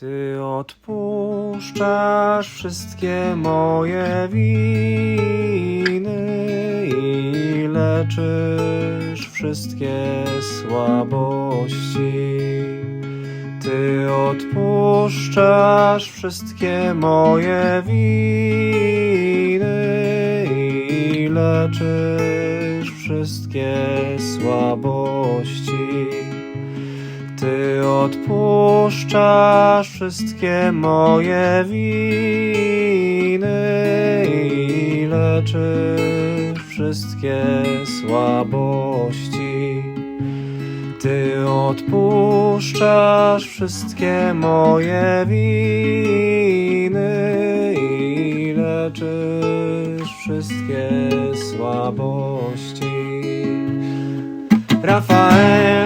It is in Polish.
Ty odpuszczasz wszystkie moje winy i leczysz wszystkie słabości. Ty odpuszczasz wszystkie moje winy i leczysz wszystkie słabości. Ty odpuszczasz wszystkie moje winy i leczysz wszystkie słabości. Ty odpuszczasz wszystkie moje winy i leczysz wszystkie słabości. Rafael,